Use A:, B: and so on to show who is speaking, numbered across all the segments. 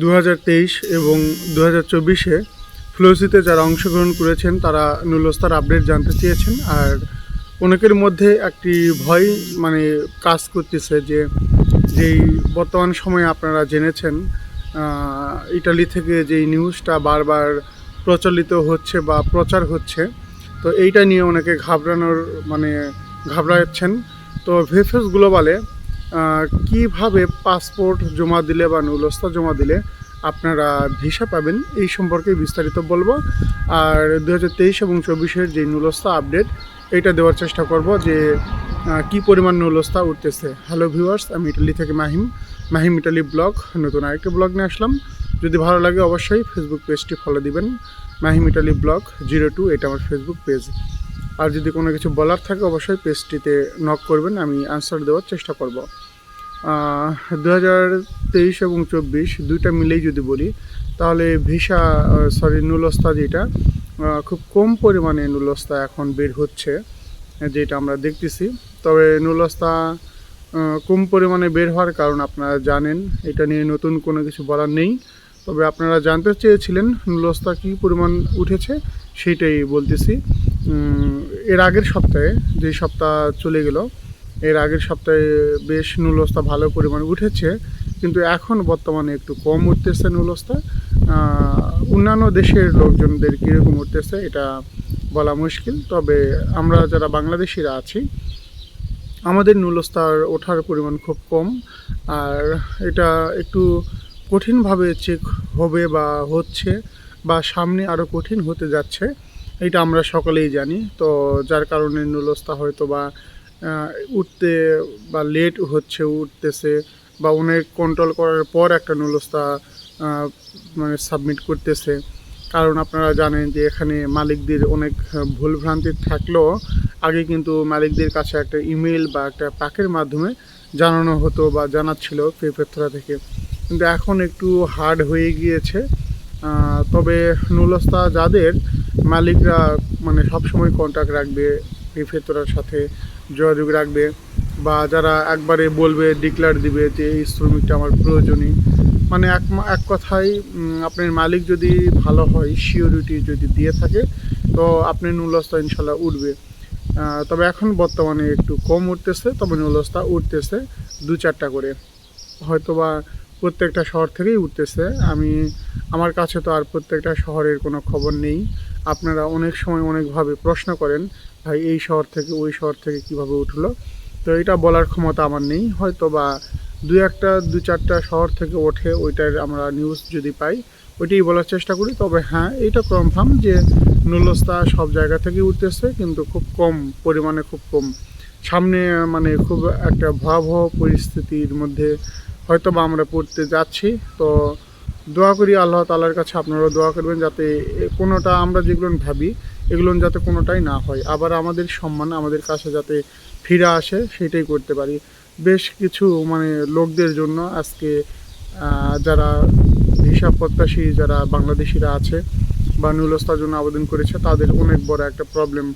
A: দু হাজার তেইশ এবং দু হাজার চব্বিশে ফ্লোসিতে যারা অংশগ্রহণ করেছেন, তারা নুলস্তার আপডেট জানতে চেয়েছেন। আর অনেকের মধ্যে একটি ভয় মানে কাজ করতেছে যে, যেই বর্তমান সময়ে আপনারা জেনেছেন ইটালি থেকে যেই নিউজটা বারবার প্রচলিত হচ্ছে বা প্রচার হচ্ছে, তো এইটা নিয়ে অনেকে ঘাবড়ানোর মানে ঘাবড়াচ্ছেন। তো ভেফেস গ্লোবালে কীভাবে পাসপোর্ট জমা দিলে বা নুলস্তা জমা দিলে আপনারা ভিসা পাবেন, এই সম্পর্কে বিস্তারিত বলব। আর দু হাজার তেইশ এবং চব্বিশের যে নুলস্তা আপডেট, এটা দেওয়ার চেষ্টা করব যে কি পরিমাণ নুলস্তা উঠতেছে। হ্যালো ভিউয়ার্স আমি ইটালি থেকে মাহিম। মাহিম ইটালি ব্লগ, নতুন আরেকটা ব্লগ নিয়ে আসলাম। যদি ভালো লাগে অবশ্যই ফেসবুক পেজটি ফলো দিবেন। Mahim Italy blog zero two এটা আমার ফেসবুক পেজ আর যদি কোনো কিছু বলার থাকে, অবশ্যই পেজটিতে নক করবেন, আমি আনসার দেওয়ার চেষ্টা করব। দু হাজার তেইশ এবং চব্বিশ দুইটা মিলেই যদি বলি, তাহলে ভিসা সরি নুলস্তা যেটা খুব কম পরিমাণে নুলস্তা এখন বের হচ্ছে, যেটা আমরা দেখতেছি। তবে নুলস্তা কম পরিমাণে বের হওয়ার কারণ আপনারা জানেন, এটা নিয়ে নতুন কোনো কিছু বলার নেই। তবে আপনারা জানতে চেয়েছিলেন নুলস্তা কী পরিমাণ উঠেছে সেইটাই বলতেছি। এর আগের সপ্তাহে যে সপ্তাহ চলে গেল, এর আগের সপ্তাহে বেশ নুলস্তা ভালো পরিমাণে উঠেছে, কিন্তু এখন বর্তমানে একটু কম উঠতেছে নুলস্তা অন্যান্য দেশের লোকজনদের কীরকম উঠতেছে এটা বলা মুশকিল, তবে আমরা যারা বাংলাদেশিরা আছি, আমাদের নুলস্তার ওঠার পরিমাণ খুব কম, আর এটা একটু কঠিনভাবে চেক হবে বা হচ্ছে বা সামনে আরও কঠিন হতে যাচ্ছে। এটা আমরা সকলেই জানি। তো যার কারণে নুলস্তা হয়তো বা উঠতে বা লেট হচ্ছে, উঠতেছে বা অনেক কন্ট্রোল করার পর একটা নুলস্তা মানে সাবমিট করতেছে। কারণ আপনারা জানেন যে এখানে মালিকদের অনেক ভুল ভ্রান্তি থাকলেও আগে কিন্তু মালিকদের কাছে একটা ইমেল বা একটা প্যাকের মাধ্যমে জানানো হতো বা জানাচ্ছিল পেপেত্রা থেকে। কিন্তু এখন একটু হার্ড হয়ে গিয়েছে। তবে নুলস্তা যাদের মালিকরা মানে সবসময় কন্ট্যাক্ট রাখবে পেফেতরার সাথে যোগাযোগ রাখবে বা যারা একবারে বলবে ডিক্লার দিবে যে এই শ্রমিকটা আমার প্রয়োজনীয়। মানে এক এক কথায় আপনার মালিক যদি ভালো হয় সিওরিটি যদি দিয়ে থাকে, তো আপনি নুলস্তা ইনশাল্লাহ উঠবে। তবে এখন বর্তমানে একটু কম উঠতেছে, তবে নুলস্তা উঠতেছে দু চারটা করে। হয়তোবা প্রত্যেকটা শহর থেকেই উঠতেছে। আমি, আমার কাছে তো আর প্রত্যেকটা শহরের কোনো খবর নেই। আপনারা অনেক সময় অনেকভাবে প্রশ্ন করেন, ভাই, এই শহর থেকে, ওই শহর থেকে কীভাবে উঠল? তো এটা বলার ক্ষমতা আমার নেই। হয়তো বা দু একটা, দু চারটা শহর থেকে ওঠে, ওইটার আমরা নিউজ যদি পাই, ওইটাই বলার চেষ্টা করি। তবে হ্যাঁ এটা কনফার্ম যে নুলস্তা সব জায়গা থেকে উঠতেছে, কিন্তু খুব কম পরিমাণে, খুব কম। সামনে মানে খুব একটা ভয়াবহ পরিস্থিতির মধ্যে হয়তো বা আমরা পড়তে যাচ্ছি। তো দোয়া করি আল্লাহ তালার কাছে আপনারা দোয়া করবেন যাতে কোনোটা আমরা যেগুলো ভাবি, এগুলো যাতে কোনোটাই না হয়। আবার আমাদের সম্মান আমাদের কাছে যাতে ফিরে আসে, সেটাই করতে পারি। বেশ কিছু মানে লোকদের জন্য আজকে যারা ভিসা প্রত্যাশী যারা বাংলাদেশিরা আছে বা নুলস্তার জন্য আবেদন করেছে, তাদের অনেক বড় একটা প্রবলেম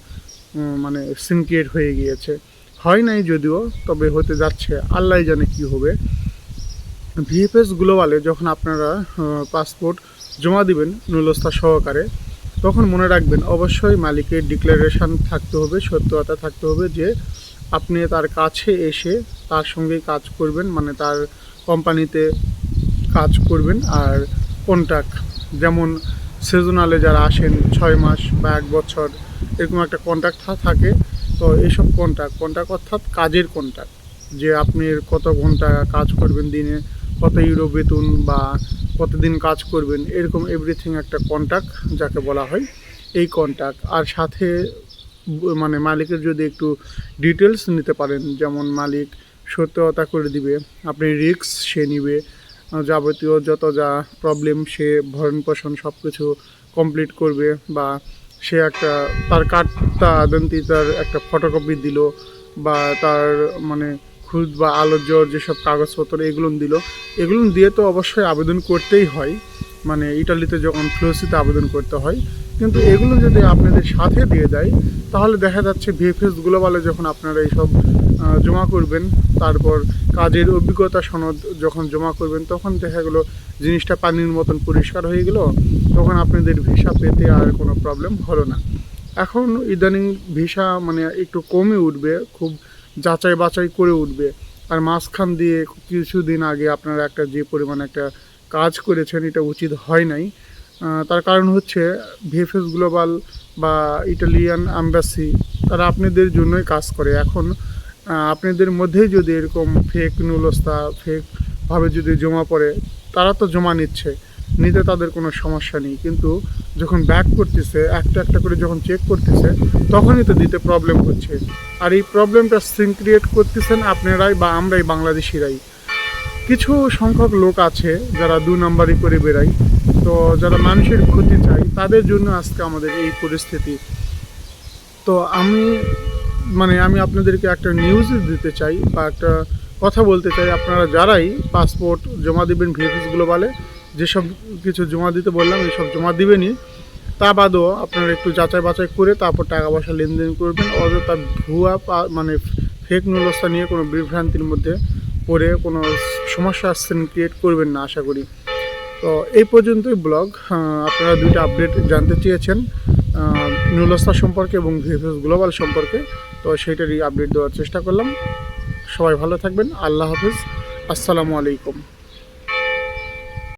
A: মানে সিনক্রিয়েট হয়ে গিয়েছে। হয় নাই যদিও, তবে হতে যাচ্ছে। আল্লাহ জানে কি হবে। ভিএফএস গ্লোবালে যখন আপনারা পাসপোর্ট জমা দিবেন নুলস্থা সহকারে, তখন মনে রাখবেন অবশ্যই মালিকের ডিক্লারেশন থাকতে হবে, সত্যতা থাকতে হবে যে আপনি তার কাছে এসে তার সঙ্গে কাজ করবেন মানে তার কোম্পানিতে কাজ করবেন আর কন্ট্রাক্ট যেমন সিজনালে যারা আসেন ছয় মাস বা এক বছর, এরকম একটা কন্ট্রাক্ট থাকে, তো এইসব কন্ট্রাক্ট কন্ট্রাক্ট অর্থাৎ কাজের কন্ট্যাক্ট যে আপনি কত ঘণ্টা কাজ করবেন দিনে কত ইউরো বেতন বা কতদিন কাজ করবেন, এরকম এভরিথিং একটা কন্ট্যাক্ট যাকে বলা হয়, এই কন্ট্যাক্ট আর সাথে মানে মালিকের যদি একটু ডিটেলস নিতে পারেন, যেমন মালিক সত্যতা করে দিবে, আপনি রিস্ক সে নিবে, যাবতীয় যত যা প্রবলেম সে ভরণ পোষণ সব কিছু কমপ্লিট করবে, বা সে একটা, তার কার্ডটা তার একটা ফটোকপি দিল, বা তার মানে খুদ বা আলোচ্য যেসব কাগজপত্র এগুলো দিল, এগুলো দিয়ে তো অবশ্যই আবেদন করতেই হয়। মানে ইটালিতে যখন ফ্লোসিতে আবেদন করতে হয়। কিন্তু এগুলো যদি আপনাদের সাথে দিয়ে দেয়, তাহলে দেখা যাচ্ছে ভিএফএস গ্লোবালে যখন আপনারা এইসব জমা করবেন, তারপর কাজের অভিজ্ঞতা সনদ যখন জমা করবেন, তখন দেখা গেলো জিনিসটা পানির মতন পরিষ্কার হয়ে গেল, তখন আপনাদের ভিসা পেতে আর কোনো প্রবলেম হলো না। এখন ইদানিং ভিসা মানে একটু কমে উঠবে, খুব যাচাই বাছাই করে উঠবে। আর মাঝখান দিয়ে কিছুদিন আগে আপনারা একটা যে পরিমাণ একটা কাজ করেছেন, এটা উচিত হয় নাই। তার কারণ হচ্ছে ভিএফএস গ্লোবাল বা ইটালিয়ান অ্যাম্বাসি, তারা আপনাদের জন্যই কাজ করে। এখন আপনাদের মধ্যেই যদি এরকম ফেক নুলস্তা ফেকভাবে যদি জমা পড়ে, তারা তো জমা নিচ্ছে। নিতে তাদের কোনো সমস্যা নেই। কিন্তু যখন ব্যাক করতেছে, একটা একটা করে যখন চেক করতেছে, তখনই তো দিতে প্রবলেম হচ্ছে। আর এই প্রবলেমটা সিন ক্রিয়েট করতেছেন আপনারাই বা আমরাই, বাংলাদেশিরাই। কিছু সংখ্যক লোক আছে যারা দু নম্বরই করে বেড়ায়। তো যারা মানুষের ক্ষতি চায়, তাদের জন্য আজকে আমাদের এই পরিস্থিতি। তো আমি মানে আমি আপনাদেরকে একটা নিউজ দিতে চাই বা একটা কথা বলতে চাই। আপনারা যারাই পাসপোর্ট জমা দিবেন ভিএফএস গ্লোবালে যেসব কিছু জমা দিতে বললাম এইসব জমা দিবেনই। তা বাদও আপনারা একটু যাচাই বাছাই করে তারপর টাকা পয়সা লেনদেন করবেন। অযথা ভুয়া মানে ফেক নুলস্তা নিয়ে কোনো বিভ্রান্তির মধ্যে পড়ে কোনো সমস্যা আসছেন ক্রিয়েট করবেন না, আশা করি। তো এই পর্যন্তই ব্লগ আপনারা দুইটা আপডেট জানতে চেয়েছেন নুলস্তা সম্পর্কে এবং ভিএফএস গ্লোবাল সম্পর্কে। তো সেইটারই আপডেট দেওয়ার চেষ্টা করলাম। সবাই ভালো থাকবেন। আল্লাহ হাফিজ। আসসালামু আলাইকুম।